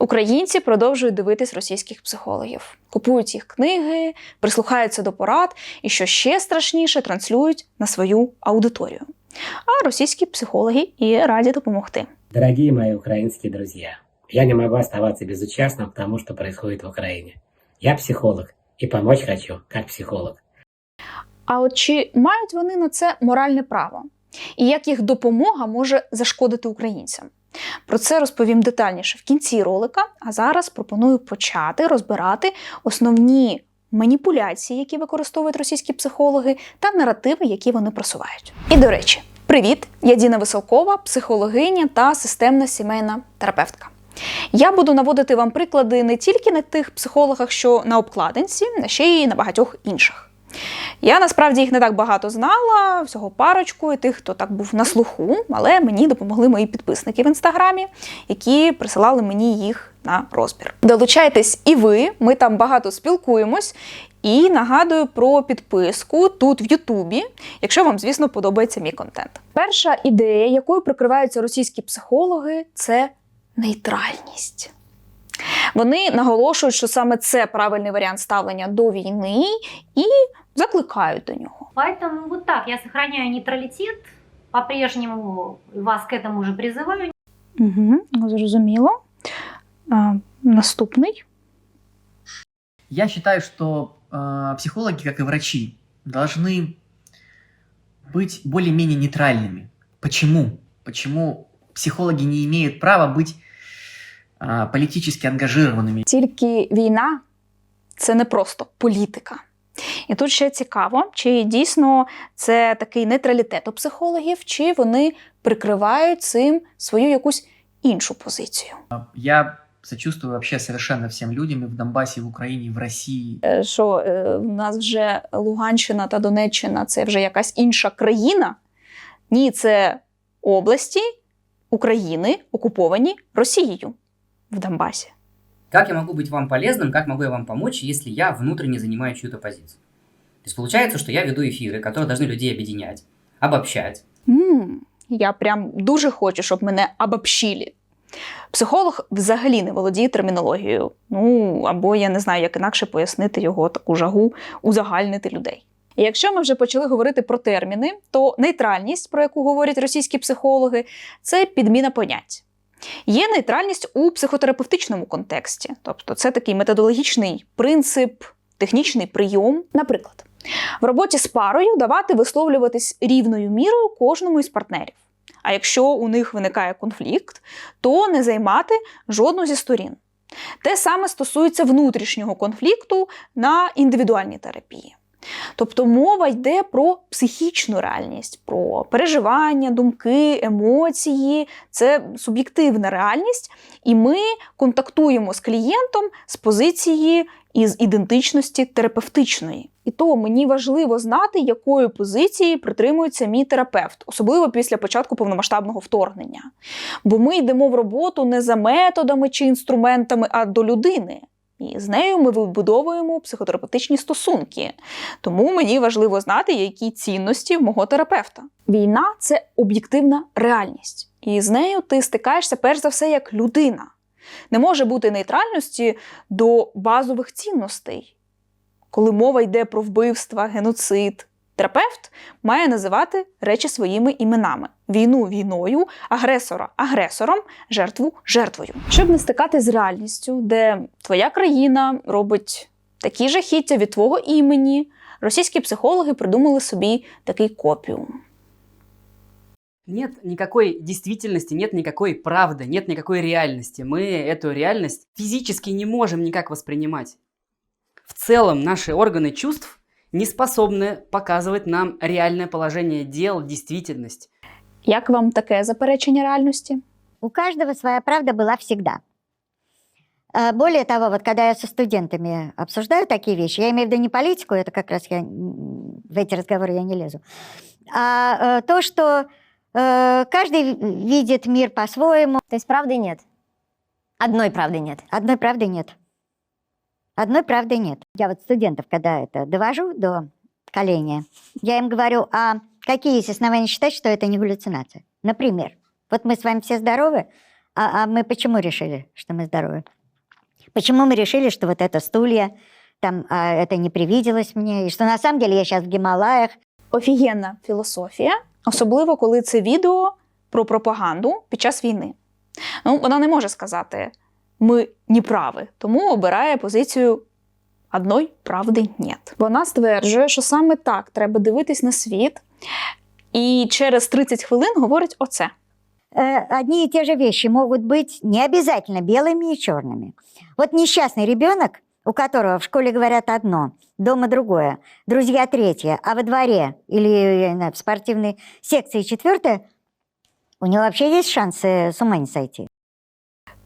Українці продовжують дивитись російських психологів, купують їх книги, прислухаються до порад і, що ще страшніше, транслюють на свою аудиторію. А російські психологи і раді допомогти. Дорогие мои украинские друзья, я не могу оставаться безучастным к тому, что происходит в Украине. Я психолог и помочь хочу как психолог. А от чи мають вони на це моральне право? І як їх допомога може зашкодити українцям? Про це розповім детальніше в кінці ролика. А зараз пропоную почати розбирати основні маніпуляції, які використовують російські психологи, та наративи, які вони просувають. І до речі, привіт! Я Діна Високова, психологиня та системна сімейна терапевтка. Я буду наводити вам приклади не тільки на тих психологах, що на обкладинці, а ще й на багатьох інших. Я насправді їх не так багато знала, всього парочку, і тих, хто так був на слуху, але мені допомогли мої підписники в інстаграмі, які присилали мені їх на розбір. Долучайтесь і ви, ми там багато спілкуємось. І нагадую про підписку тут в Ютубі, якщо вам, звісно, подобається мій контент. Перша ідея, якою прикриваються російські психологи, це нейтральність. Вони наголошують, що саме це правильний варіант ставлення до війни і закликають до нього. Поэтому вот так, я сохраняю нейтралитет, по-прежнему вас к этому же призываю. Угу, зрозуміло. А, наступний. Я считаю, что э, психологи, как и врачи, должны быть более-менее нейтральными. Почему? Почему психологи не имеют права быть политически ангажированными? Тільки війна це не просто політика. І тут ще цікаво, чи дійсно це такий нейтралітет у психологів, чи вони прикривають цим свою якусь іншу позицію. Я сочувствую вообще совершенно всем людям и в Донбассе, и в Украине, и в России. Е, Що е, в нас вже Луганщина та Донеччина це вже якась інша країна? Ні, це області України, окуповані Росією в Донбасі. Как я могу быть вам полезным, как могу я вам помочь, если я внутренне занимаю чью-то позицию? То есть получается, что я веду эфиры, которые должны людей объединять, обобщать. м я прям дуже хочу, щоб мене обобщили. Психолог взагалі не володіє термінологією. Ну або я не знаю, як інакше пояснити його таку жагу узагальнити людей. І якщо ми вже почали говорити про терміни, то нейтральність, про яку говорять російські психологи, це підміна понять. Є нейтральність у психотерапевтичному контексті, тобто це такий методологічний принцип, технічний прийом. Наприклад, в роботі з парою давати висловлюватись рівною мірою кожному із партнерів. А якщо у них виникає конфлікт, то не займати жодну зі сторін. Те саме стосується внутрішнього конфлікту на індивідуальній терапії. Тобто мова йде про психічну реальність, про переживання, думки, емоції. Це суб'єктивна реальність, і ми контактуємо з клієнтом з позиції із ідентичності терапевтичної. І то мені важливо знати, якої позиції притримується мій терапевт, особливо після початку повномасштабного вторгнення. Бо ми йдемо в роботу не за методами чи інструментами, а до людини. І з нею ми вибудовуємо психотерапевтичні стосунки. Тому мені важливо знати, які цінності в мого терапевта. Війна це об'єктивна реальність, і з нею ти стикаєшся перш за все як людина. Не може бути нейтральності до базових цінностей. Коли мова йде про вбивства, геноцид, терапевт має називати речі своїми іменами: війну війною, агресора агресором, жертву жертвою. Щоб не стикати з реальністю, де твоя країна робить такі жахіття від твого імені, російські психологи придумали собі такий копіум. Нет никакой действительности, нет никакой правды, нет никакой реальности. Мы эту реальность физически не можем никак воспринимать. В целом наши органы чувств не способны показывать нам реальное положение дел, действительность. Як вам таке заперечення реальності? У каждого своя правда была всегда. Э, Более того, вот когда я со студентами обсуждаю такие вещи, я имею в виду не политику, это как раз я в эти разговоры я не лезу, а э, то, что э, каждый ви- видит мир по-своему. То есть правды нет. Одной правды нет. Одной правды нет. Одной правды нет. Я вот студентов, когда это довожу до коления, я им говорю, а какие есть основания считать, что это не галлюцинация? Например, вот мы с вами все здоровы, А, а мы почему решили, что мы здоровы? Почему мы решили, что вот это стулья, там а, это не привиделось мне, и что на самом деле я сейчас в Гималаях, Офігенна філософія, особливо коли це відео про пропаганду під час війни. Ну, вона не може сказати ми не праві, тому обирає позицію одної правди нет. Вона стверджує, що саме так треба дивитись на світ, і через 30 хвилин говорить оце. э, одни и те же вещи могут быть не обязательно белыми и черными. Вот несчастный ребенок, у которого в школе говорят одно, дома другое, друзья третье, а во дворе или я не знаю, в спортивной секции четвертое, у него вообще есть шансы с ума не сойти.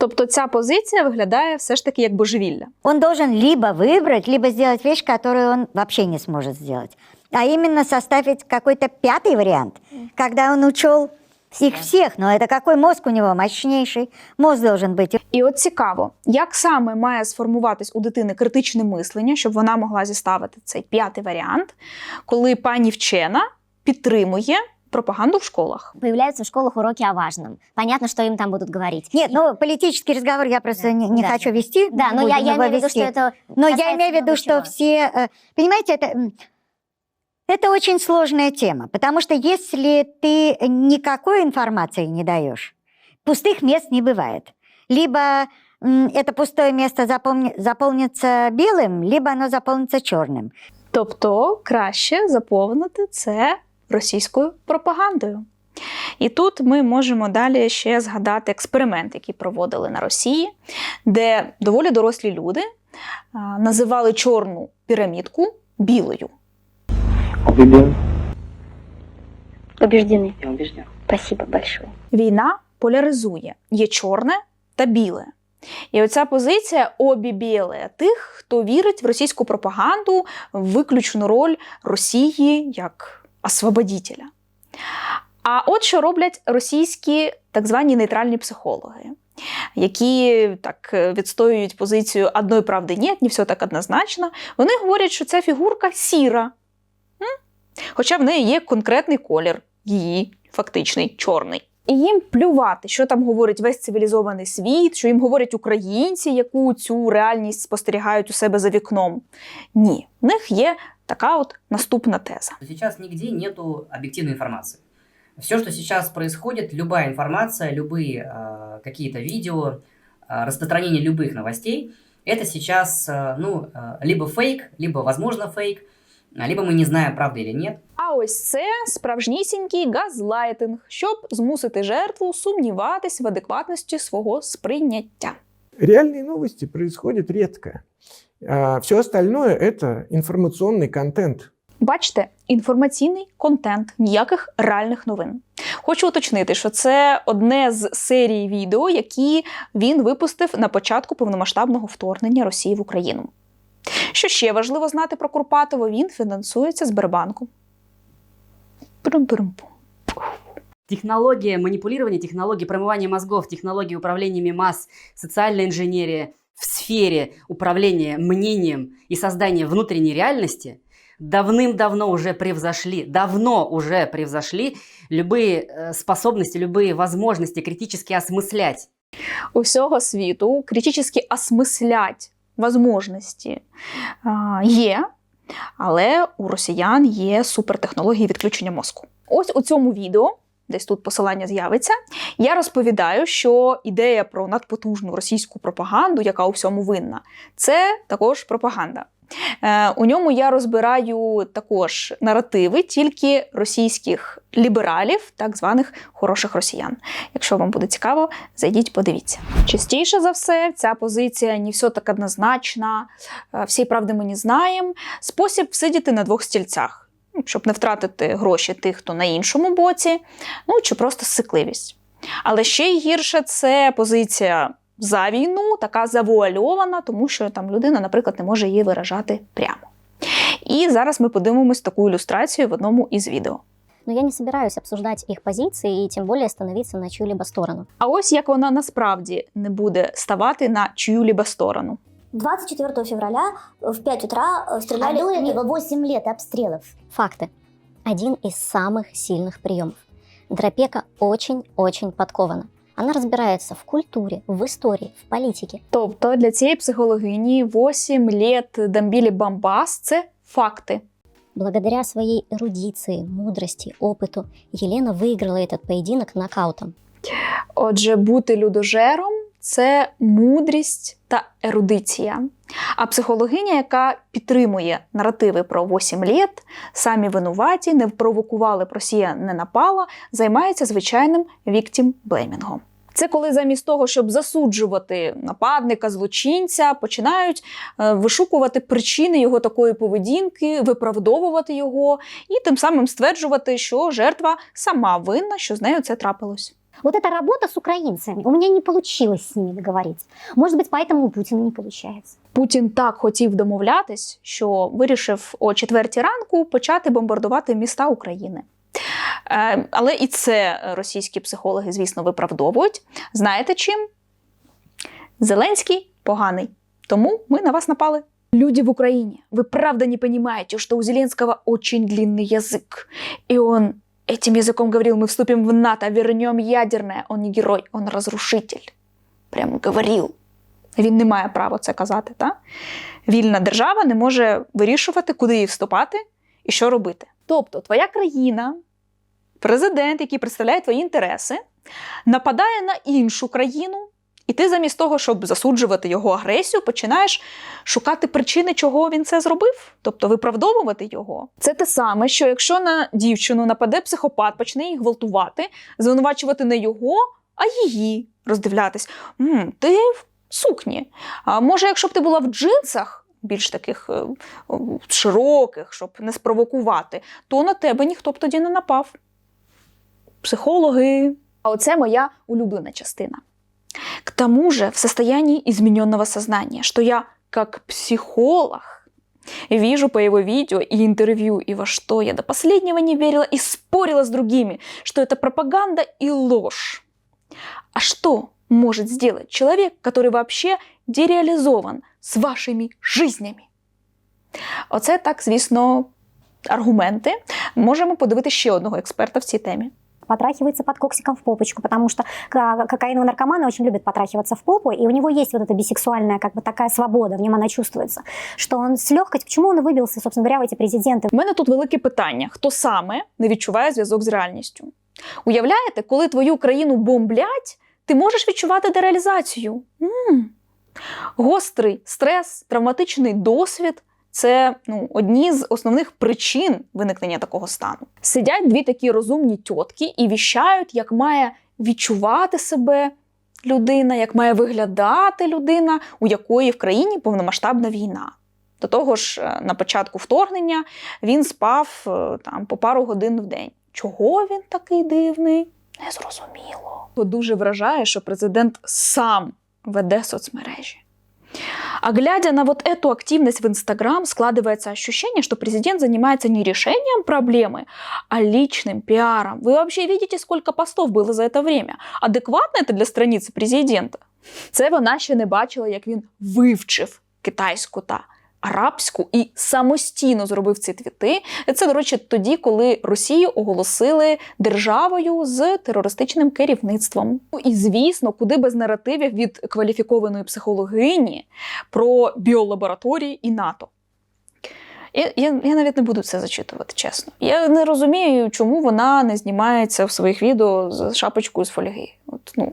Тобто ця позиція виглядає все ж таки як божевілля. Он должен либо выбрать, либо сделать вещь, которую он вообще не сможет сделать. А именно составить какой-то пятый вариант, когда он учел их всех. Но это какой мозг у него мощнейший? Мозг должен быть. І от цікаво, як саме має сформуватись у дитини критичне мислення, щоб вона могла зіставити цей п'ятий варіант, коли пані вчена підтримує пропаганду в школах. Появляются в школах уроки о важном. Понятно, что им там будут говорить. Нет, ну политический разговор я просто Да, не, не да. хочу вести. Да, но я, я имею в виду, что это Но я имею в виду, что все... э, Понимаете, это, это очень сложная тема, потому что если ты никакой информации не даешь, пустых мест не бывает. Либо это пустое место заполни- заполнится белым, либо оно заполнится черным. Тобто краще заповнити це російською пропагандою. І тут ми можемо далі ще згадати експеримент, який проводили на Росії, де доволі дорослі люди називали чорну пірамідку білою. Я. Спасибо большое. Війна поляризує, є чорне та біле. І оця позиція обі біле тих, хто вірить в російську пропаганду, в виключну роль Росії як освободітеля. А от що роблять російські так звані нейтральні психологи, які так е, відстоюють позицію одної правди ні, не все так однозначно. Вони говорять, що ця фігурка сіра. Хоча в неї є конкретний колір, її фактичний чорний. І їм плювати, що там говорить весь цивілізований світ, що їм говорять українці, яку цю реальність спостерігають у себе за вікном. Ні, в них є така от наступна теза. Сейчас нигде нету объективной информации. Все, что сейчас происходит, любая информация, любые э, какие-то видео, э, распространение любых новостей, это сейчас, э, ну, э, либо фейк, либо, возможно, фейк, а, либо мы не знаем, правда или нет. А ось це справжнісінький газлайтинг, щоб змусити жертву сумніватись в адекватності свого сприйняття. Реальные новости происходят редко. все остальное это информационный контент. Бачите, інформаційний контент, ніяких реальних новин. Хочу уточнити, що це одне з серій відео, які він випустив на початку повномасштабного вторгнення Росії в Україну. Що ще важливо знати про Курпатова, він фінансується Сбербанку. Прум-прум-пум. Технология манипулирования, технология промывания мозгов, технология управления масс, социальная инженерия в сфере управления мнением и создания внутренней реальности давным-давно уже превзошли, давно уже превзошли любые э, способности, любые возможности критически осмыслять Усього світу критично осмислять возможності а, є, але у росіян є супертехнології відключення мозку. Ось у цьому відео, десь тут посилання з'явиться, я розповідаю, що ідея про надпотужну російську пропаганду, яка у всьому винна, це також пропаганда. Е, у ньому я розбираю також наративи тільки російських лібералів, так званих хороших росіян. Якщо вам буде цікаво, зайдіть, подивіться. Частіше за все, ця позиція не все так однозначна, е, всієї правди ми не знаємо. Спосіб сидіти на двох стільцях, щоб не втратити гроші тих, хто на іншому боці, ну чи просто сикливість. Але ще й гірше це позиція за війну, така завуальована, тому що там людина, наприклад, не може її виражати прямо. І зараз ми подивимось таку ілюстрацію в одному із відео. Но я не собираюсь обсуждать их позиции и тем более становиться на чью-либо сторону. А ось як вона насправді не буде ставати на чию-либо сторону. 24 февраля в 5 утра э, стреляли... А до не- этого 8 лет обстрелов. Факты. Один из самых сильных приемов. Дропека очень-очень подкована. Она разбирается в культуре, в истории, в политике. Тобто для цієї психологині 8 літ Дамбілі Бамбас це факти. Благодаря своей эрудиции, мудрости, опыту Елена выиграла этот поединок нокаутом. Отже, бути людожером це мудрість та ерудиція. А психологиня, яка підтримує наративи про 8 літ, самі винуваті, не провокували, Росія не напала, займається звичайним віктім-блеймінгом. Це коли замість того, щоб засуджувати нападника, злочинця, починають е, вишукувати причини його такої поведінки, виправдовувати його і тим самим стверджувати, що жертва сама винна, що з нею це трапилось. Вот эта работа с украинцами, у меня не получилось с ними договориться. Может быть, поэтому у Путина не получается. Путін так хотів домовлятись, що вирішив о четвертій ранку почати бомбардувати міста України. Е, але і це російські психологи, звісно, виправдовують. Знаєте чим? Зеленський поганий. Тому ми на вас напали. Люди в Украине, вы правда не понимаете, что у Зеленского очень длинный язык. И он этим языком говорил, мы вступим в НАТО, вернем ядерное. Он не герой, он разрушитель. Прям говорил. Він не має права це казати. Та? Вільна держава не може вирішувати, куди їй вступати і що робити. Тобто, твоя країна, президент, який представляє твої інтереси, нападає на іншу країну, і ти замість того, щоб засуджувати його агресію, починаєш шукати причини, чого він це зробив, тобто виправдовувати його. Це те саме, що якщо на дівчину нападе психопат, почне її гвалтувати, звинувачувати не його, а її роздивлятись. «М, ти в сукні. А може, якщо б ти була в джинсах, більш таких е, широких, щоб не спровокувати, то на тебе ніхто б тоді не напав. Психологи. А оце моя улюблена частина. К тому же в состоянии измененного сознания, что я как психолог вижу по его видео и интервью, и во что я до последнего не верила и спорила с другими, что это пропаганда и ложь. А что может сделать человек, который вообще дереализован з вашими жизнями? Оце так, звісно, аргументи. Можемо подивити ще одного експерта в цій темі. Потрахивается под коксиком в попочку, потому что ка- кокаиновые наркоманы очень любят потрахиваться в попу, и у него есть вот эта бисексуальная как бы такая свобода, в нем она чувствуется, что он с легкостью, почему он и выбился, собственно говоря, в эти президенты. У мене тут велике питання: хто саме не відчуває зв'язок з реальністю? Уявляєте, коли твою країну бомблять, ти можеш відчувати дереалізацію. м Гострий стрес, травматичний досвід це ну, одні з основних причин виникнення такого стану. Сидять дві такі розумні тітки і віщають, як має відчувати себе людина, як має виглядати людина, у якої в країні повномасштабна війна. До того ж, е, на початку вторгнення він спав е, там по пару годин в день. Чого він такий дивний? Незрозуміло. Дуже вражає, що президент сам веде соцмережі. А глядя на вот эту активность в Инстаграм, складывается ощущение, что президент занимается не решением проблемы, а личным пиаром. Вы вообще видите, сколько постов было за это время? Адекватно это для страниці президента? Це вона ще не бачила, як він вивчив китайську та арабську і самостійно зробив ці твіти. Це, до речі, тоді, коли Росію оголосили державою з терористичним керівництвом. Ну і звісно, куди без наративів від кваліфікованої психологині про біолабораторії і НАТО. Я, я, я навіть не буду це зачитувати, чесно. Я не розумію, чому вона не знімається в своїх відео з шапочкою з фольги. От, ну,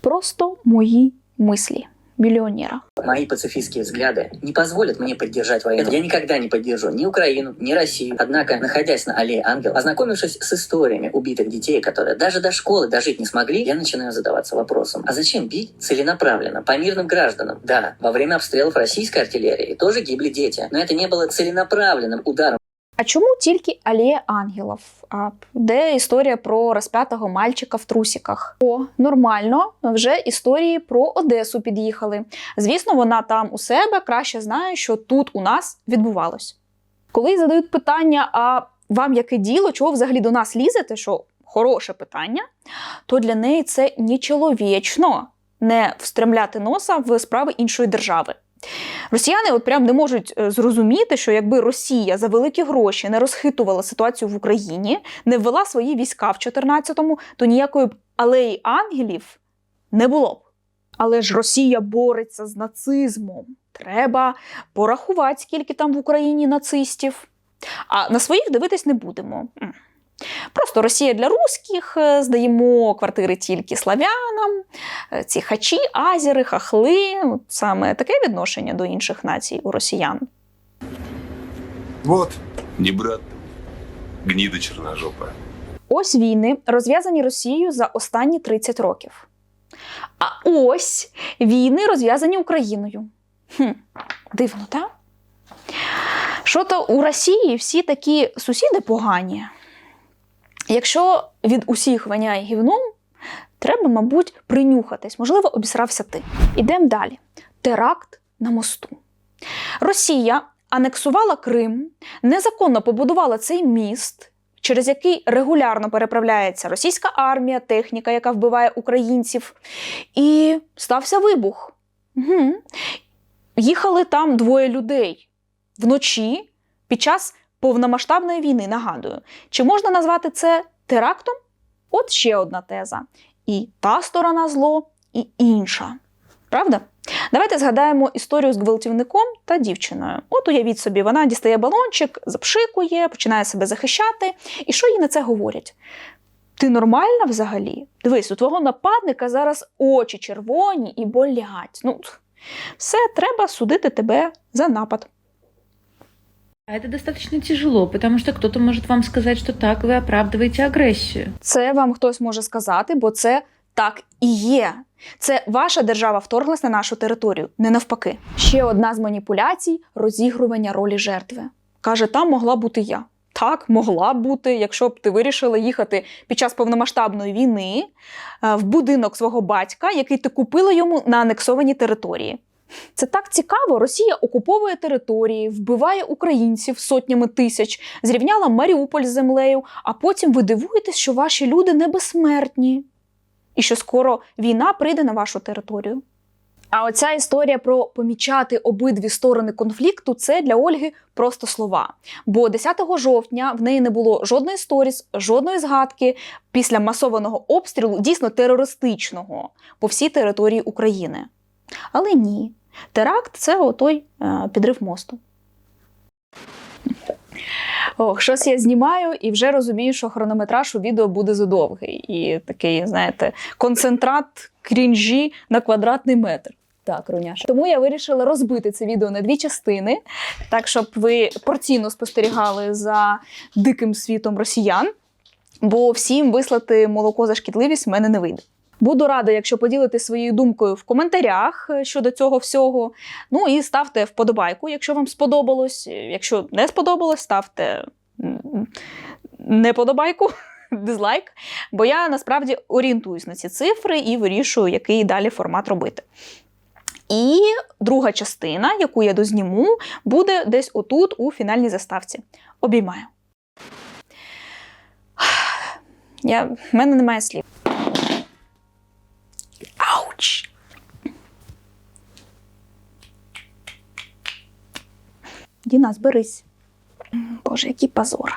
просто мої мислі мільйонера. Мои пацифистские взгляды не позволят мне поддержать войну. Я никогда не поддержу ни Украину, ни Россию. Однако, находясь на аллее ангел, ознакомившись с историями убитых детей, которые даже до школы дожить не смогли, я начинаю задаваться вопросом, а зачем бить целенаправленно по мирным гражданам? Да, во время обстрелов российской артиллерии тоже гибли дети, но это не было целенаправленным ударом А чому тільки алея ангелів? А де історія про розп'ятого мальчика в трусіках? О, нормально, вже історії про Одесу під'їхали. Звісно, вона там у себе краще знає, що тут у нас відбувалось. Коли задають питання, а вам яке діло, чого взагалі до нас лізете? Що хороше питання, то для неї це нечоловічно не встремляти носа в справи іншої держави. Росіяни от прям не можуть е, зрозуміти, що якби Росія за великі гроші не розхитувала ситуацію в Україні, не ввела свої війська в 14-му, то ніякої алеї ангелів не було б. Але ж Росія бореться з нацизмом. Треба порахувати, скільки там в Україні нацистів. А на своїх дивитись не будемо. Просто Росія для русських, е, здаємо квартири тільки славянам, е, ці хачі, азери, хахли. От Саме таке відношення до інших націй у росіян. Вот. Не брат, гнида черножопая. Ось війни, розв'язані Росією за останні 30 років. А ось війни, розв'язані Україною. Хм, дивно, так? Що то у Росії всі такі сусіди погані. Якщо від усіх воняє гівном, треба, мабуть, принюхатись. Можливо, обісрався ти. Ідемо далі. Теракт на мосту. Росія анексувала Крим, незаконно побудувала цей міст, через який регулярно переправляється російська армія, техніка, яка вбиває українців. І стався вибух. Угу. Їхали там двоє людей вночі під час повномасштабної війни. Нагадую, чи можна назвати це терактом? От ще одна теза. І та сторона зло, і інша. Правда? Давайте згадаємо історію з гвалтівником та дівчиною. От уявіть собі, вона дістає балончик, запшикує, починає себе захищати. І що їй на це говорять? Ти нормальна взагалі? Дивись, у твого нападника зараз очі червоні і болять. Ну, все, треба судити тебе за напад. А Это достаточно тяжело, потому что кто-то может вам сказать, что так вы оправдываете агрессию. Це вам хтось може сказати, бо це так і є. Це ваша держава вторглась на нашу територію, не навпаки. Ще одна з маніпуляцій розігрування ролі жертви. Каже, там могла бути я. Так, могла б бути, якщо б ти вирішила їхати під час повномасштабної війни е, в будинок свого батька, який ти купила йому на анексованій території. Це так цікаво. Росія окуповує території, вбиває українців сотнями тисяч, зрівняла Маріуполь з землею, а потім ви дивуєтесь, що ваші люди не безсмертні і що скоро війна прийде на вашу територію. А оця історія про помічати обидві сторони конфлікту це для Ольги просто слова. Бо 10 жовтня в неї не було жодної сторіс, жодної згадки після масованого обстрілу, дійсно терористичного, по всій території України. Але ні, теракт це отой е, підрив мосту. Ох, щось я знімаю і вже розумію, що хронометраж у відео буде задовгий. І такий, знаєте, концентрат крінжі на квадратний метр. Так, Руняша. Тому я вирішила розбити це відео на дві частини, так щоб ви порційно спостерігали за диким світом росіян, бо всім вислати молоко за шкідливість в мене не вийде. Буду рада, якщо поділитесь своєю думкою в коментарях е, щодо цього всього. Ну і ставте вподобайку, якщо вам сподобалось. Якщо не сподобалось, ставте неподобайку, дизлайк. Бо я насправді орієнтуюсь на ці цифри і вирішую, який далі формат робити. І друга частина, яку я дозніму, буде десь отут, у фінальній заставці. Обіймаю. Я... В мене немає слів. Ауч! Діна, зберись. Боже, який позор.